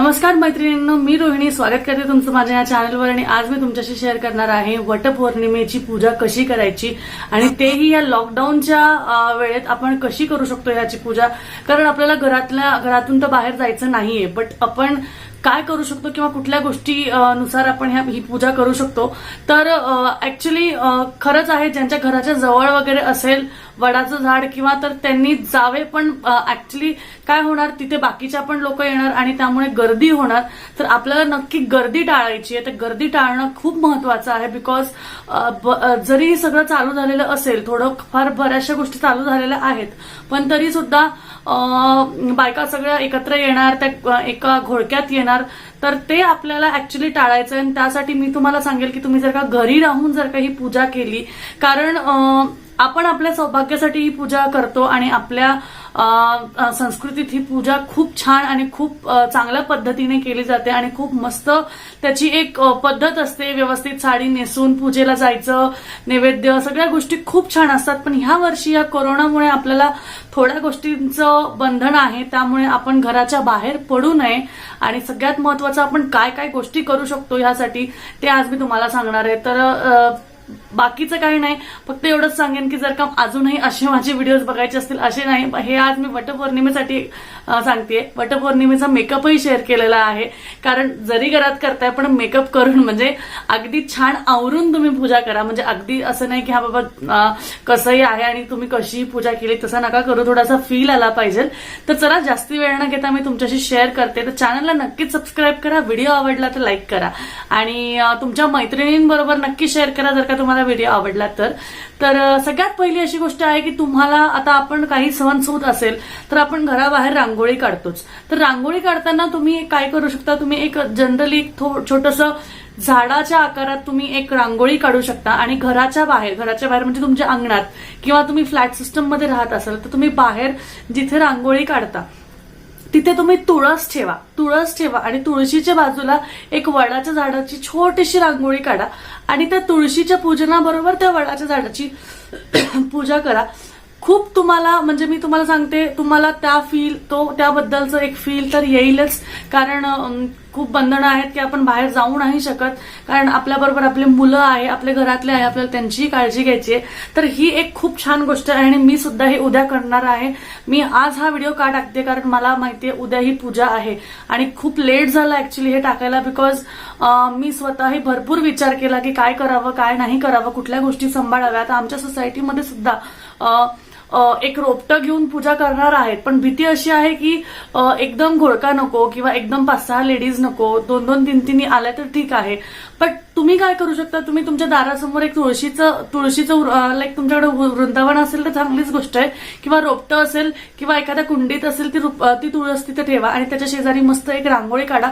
नमस्कार मैत्रिणींनो मी रोहिणी. स्वागत करते तुमचं माझ्या या चॅनलवर आणि आज मी तुमच्याशी शेअर करणार आहे वटपौर्णिमेची पूजा कशी करायची आणि तेही या लॉकडाऊनच्या वेळेत आपण कशी करू शकतो याची पूजा. कारण आपल्याला घरातल्या घरातून तर बाहेर जायचं नाहीये बट आपण काय करू शकतो किंवा कुठल्या गोष्टी नुसार आपण ह्या ही पूजा करू शकतो. तर ऍक्च्युली खरंच आहे ज्यांच्या घराच्या जवळ वगैरे असेल वडाचं झाड किंवा तर त्यांनी जावे पण ऍक्च्युली काय होणार तिथे बाकीच्या पण लोक येणार आणि त्यामुळे गर्दी होणार. तर आपल्याला नक्की गर्दी टाळायची आहे. तर गर्दी टाळणं खूप महत्वाचं आहे बिकॉज जरी सगळं चालू झालेलं असेल थोडं फार बऱ्याचशा गोष्टी चालू झालेल्या आहेत पण तरी सुद्धा बायका सगळ्या एकत्र येणार त्या एका घोळक्यात येणार. तर ते आपल्याला ऍक्च्युली टाळायचं आणि त्यासाठी मी तुम्हाला सांगेल की तुम्ही जर का घरी राहून जर का ही पूजा केली कारण आपण आपल्या सौभाग्यासाठी ही पूजा करतो आणि आपल्या संस्कृतीत ही पूजा खूप छान आणि खूप चांगल्या पद्धतीने केली जाते आणि खूप मस्त त्याची एक पद्धत असते. व्यवस्थित साडी नेसून पूजेला जायचं नैवेद्य सगळ्या गोष्टी खूप छान असतात. पण ह्या वर्षी या कोरोनामुळे आपल्याला थोड्या गोष्टींचं बंधन आहे. त्यामुळे आपण घराच्या बाहेर पडू नये. आणि सगळ्यात महत्वाचं आपण काय काय गोष्टी करू शकतो ह्यासाठी ते आज मी तुम्हाला सांगणार आहे. तर बाकीचं काही नाही. फक्त एवढंच सांगेन की जर का अजूनही असे माझे व्हिडिओज बघायचे असतील असे नाही. हे आज मी वटपौर्णिमेसाठी सांगते. सांगतेय वटपौर्णिमेचा मेकअपही शेअर केलेला आहे. कारण जरी घरात करताय पण मेकअप करून म्हणजे अगदी छान आवरून तुम्ही पूजा करा. म्हणजे अगदी असं नाही की हा बाबा कसंही आहे आणि तुम्ही कशी पूजा केली तसा नका करू. थोडासा फील आला पाहिजे. तर चला जास्ती वेळ न घेता मी तुमच्याशी शेअर करते. तर चॅनलला नक्कीच सबस्क्राईब करा. व्हिडिओ आवडला तर लाईक करा. आणि तुमच्या मैत्रिणींबरोबर नक्की शेअर करा. जर का तुम्हाला व्हिडिओ आवडला तर. तर सगळ्यात पहिली अशी गोष्ट आहे की तुम्हाला आता आपण काही सण सूद असेल तर आपण घराबाहेर रांगोळी काढतोच. तर रांगोळी काढताना तुम्ही काय करू शकता? तुम्ही एक जनरली छोटस झाडाच्या आकारात तुम्ही एक रांगोळी काढू शकता आणि घराच्या बाहेर घराच्या बाहेर म्हणजे तुमच्या अंगणात किंवा तुम्ही फ्लॅट सिस्टममध्ये राहत असाल तर तुम्ही बाहेर जिथे रांगोळी काढता तिथे तुम्ही तुळस ठेवा. तुळस ठेवा आणि तुळशीच्या बाजूला एक वडाच्या झाडाची छोटीशी रांगोळी काढा आणि त्या तुळशीच्या पूजनाबरोबर त्या वडाच्या झाडाची पूजा करा. खूप तुम्हाला म्हणजे मी तुम्हाला सांगते तुम्हाला त्या फील तो त्याबद्दलचं एक फील तर येईलच. कारण खूप बंधनं आहेत की आपण बाहेर जाऊ नाही शकत. कारण आपल्याबरोबर आपले मुलं आहे आपल्या घरातले आहे आपल्याला त्यांचीही काळजी घ्यायची आहे. तर ही एक खूप छान गोष्ट आहे आणि मी सुद्धा हे उद्या करणार आहे. मी आज हा व्हिडिओ का टाकते? कारण मला माहितीये उद्या ही पूजा आहे. आणि खूप लेट झालं ऍक्च्युली हे टाकायला बिकॉज मी स्वतःही भरपूर विचार केला की काय करावं काय नाही करावं कुठल्या गोष्टी सांभाळाव्या आता आमच्या सोसायटीमध्ये सुद्धा एक रोपटं घेऊन पूजा करणार आहेत. पण भीती अशी आहे की एकदम घोळका नको किंवा एकदम पाच सहा लेडीज नको दोन दोन तीन तीन आल्या तर ठीक आहे. बट तुम्ही काय करू शकता? तुम्ही तुमच्या दारासमोर एक तुळशीचं तुळशीचं लाईक तुमच्याकडे वृंदावन असेल तर चांगलीच गोष्ट आहे. किंवा रोपटं असेल किंवा एखाद्या कुंडीत असेल ती रुप- ती तुळस तिथे ठेवा आणि त्याच्या शेजारी मस्त एक रांगोळी काढा.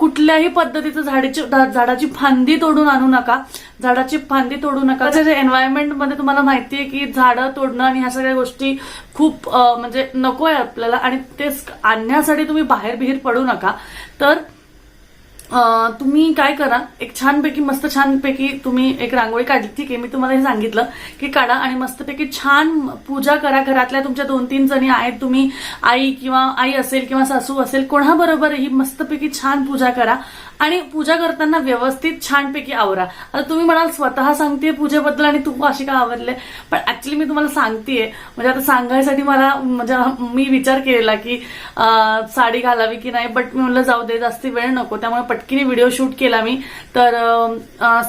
कुठल्याही पद्धतीचं झाडीची झाडाची फांदी तोडून आणू नका. झाडाची फांदी तोडू नका. त्याच्या एन्व्हायरमेंटमध्ये तुम्हाला माहितीये की झाडं तोडणं आणि ह्या सगळ्या गोष्टी खूप म्हणजे नको आहे आपल्याला आणि ते आणण्यासाठी तुम्ही बाहेर बिहीर पडू नका. तर तुम्ही काय करा एक छानपैकी मस्त छानपैकी तुम्ही एक रांगोळी काढली. ठीक आहे मी तुम्हाला हे सांगितलं की काढा आणि मस्तपैकी छान पूजा करा. घरातल्या तुमच्या दोन तीन जणी आहेत तुम्ही आई किंवा आई असेल किंवा सासू असेल कोणाबरोबर ही मस्तपैकी छान पूजा करा. आणि पूजा करताना व्यवस्थित छानपैकी आवरा. आता तुम्ही म्हणाल स्वतः सांगतेय पूजेबद्दल आणि तू अशी का आवरले? पण ऍक्च्युली मी तुम्हाला सांगतेय. म्हणजे आता सांगायसाठी मला म्हणजे मी विचार केलेला की साडी घालावी की नाही बट मी म्हणलं जाऊ दे जास्ती वेळ नको. त्यामुळे पटकीने व्हिडिओ शूट केला मी. तर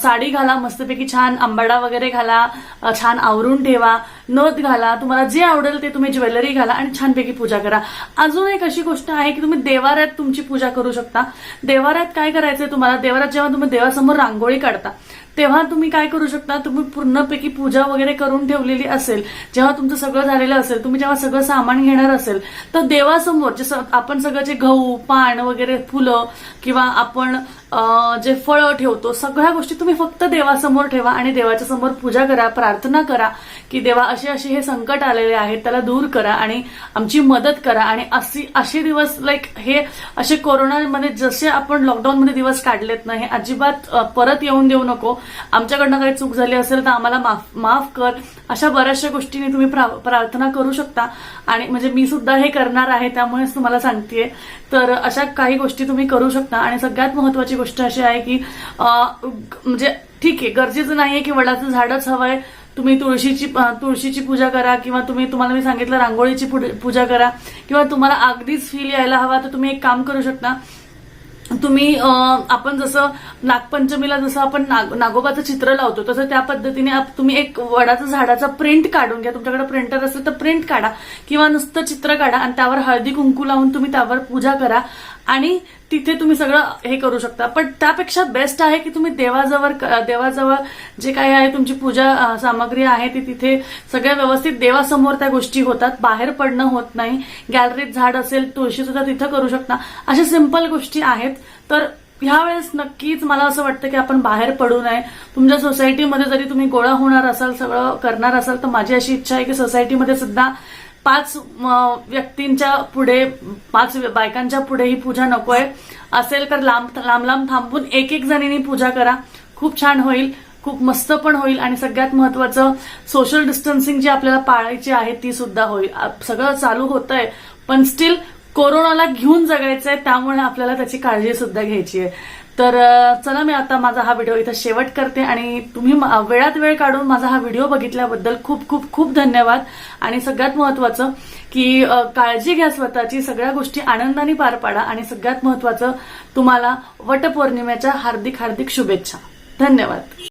साडी घाला मस्तपैकी छान आंबाडा वगैरे घाला छान आवरून ठेवा. नथ घाला तुम्हाला जे आवडेल ते तुम्ही ज्वेलरी घाला आणि छानपैकी पूजा करा. अजून एक अशी गोष्ट आहे की तुम्ही देवाऱ्यात तुमची पूजा करू शकता. देवाऱ्यात काय करायचंय तुम्हाला? देवाऱ्यात जेव्हा तुम्ही देवासमोर रांगोळी काढता तेव्हा तुम्ही काय करू शकता? तुम्ही पूर्णपैकी पूजा वगैरे करून ठेवलेली असेल जेव्हा तुमचं सगळं झालेलं असेल तुम्ही जेव्हा सगळं सामान घेणार असेल तर देवासमोर जसं आपण सगळं जे गहू पान वगैरे फुलं किंवा आपण जे फळं ठेवतो सगळ्या गोष्टी तुम्ही फक्त देवासमोर ठेवा आणि देवाच्या समोर पूजा करा प्रार्थना करा की देवा असे असे हे संकट आलेले आहेत त्याला दूर करा आणि आमची मदत करा. आणि अशी असे दिवस लाईक हे असे कोरोनामध्ये जसे आपण लॉकडाऊनमध्ये दिवस काढलेत ना हे अजिबात परत येऊन देऊ नको. आमच्याकडनं काही चूक झाली असेल तर आम्हाला माफ माफ कर. अशा बऱ्याचशा गोष्टींनी तुम्ही प्रा- प्रार्थना करू शकता. आणि म्हणजे मी सुद्धा हे करणार आहे त्यामुळेच तुम्हाला सांगतेय. तर अशा काही गोष्टी तुम्ही करू शकता. आणि सगळ्यात महत्वाची गोष्ट अशी आहे की म्हणजे ठीक आहे गरजेचं नाहीये की वडाचं झाडच हवंय. तुम्ही तुळशीची तुळशीची पूजा करा किंवा तुम्ही तुम्हाला मी सांगितलं रांगोळीची पूजा करा. किंवा तुम्हाला अगदीच फील यायला हवा तर तुम्ही एक काम करू शकता. तुम्ही आपण जसं नागपंचमीला जसं आपण नाग नागोबाचं चित्र लावतो तसं त्या पद्धतीने तुम्ही एक वडाचं झाडाचा प्रिंट काढून घ्या. तुमच्याकडे प्रिंटर असेल तर प्रिंट काढा. किंवा नुसतं चित्र काढा आणि त्यावर हळदी कुंकू लावून तुम्ही त्यावर पूजा करा. आणि तिथे तुम्ही सगळं हे करू शकता. पण त्यापेक्षा बेस्ट आहे की तुम्ही देवाजवळ देवाजवळ जे काही आहे तुमची पूजा सामग्री आहे ती तिथे सगळ्या व्यवस्थित देवासमोर त्या गोष्टी होतात. बाहेर पडणं होत नाही. गॅलरीत झाड असेल तुळशी सुद्धा तिथं करू शकता. अशा सिंपल गोष्टी आहेत. तर ह्यावेळेस नक्कीच मला असं वाटतं की आपण बाहेर पडू नये. तुमच्या सोसायटीमध्ये जरी तुम्ही गोळा होणार असाल सगळं करणार असाल तर माझी अशी इच्छा आहे की सोसायटीमध्ये सुद्धा पाच व्यक्तींच्या पुढे पाच बायकांच्या पुढे ही पूजा नकोय. असेल तर लांब लांब लांब थांबून एक एक जणींनी पूजा करा. खूप छान होईल. खूप मस्त पण होईल. आणि सगळ्यात महत्वाचं सोशल डिस्टन्सिंग जी आपल्याला पाळायची आहे ती सुद्धा होईल. सगळं चालू होतंय. पण स्टील कोरोनाला घेऊन जगायचं आहे त्यामुळे आपल्याला त्याची काळजी सुद्धा घ्यायची आहे. तर चला मी आता माझा हा व्हिडिओ इथं शेवट करते आणि तुम्ही वेळात वेळ काढून माझा हा व्हिडिओ बघितल्याबद्दल खूप खूप खूप धन्यवाद. आणि सगळ्यात महत्वाचं की काळजी घ्या स्वतःची सगळ्या गोष्टी आनंदाने पार पाडा आणि सगळ्यात महत्वाचं तुम्हाला वटपौर्णिमेच्या हार्दिक हार्दिक शुभेच्छा. धन्यवाद.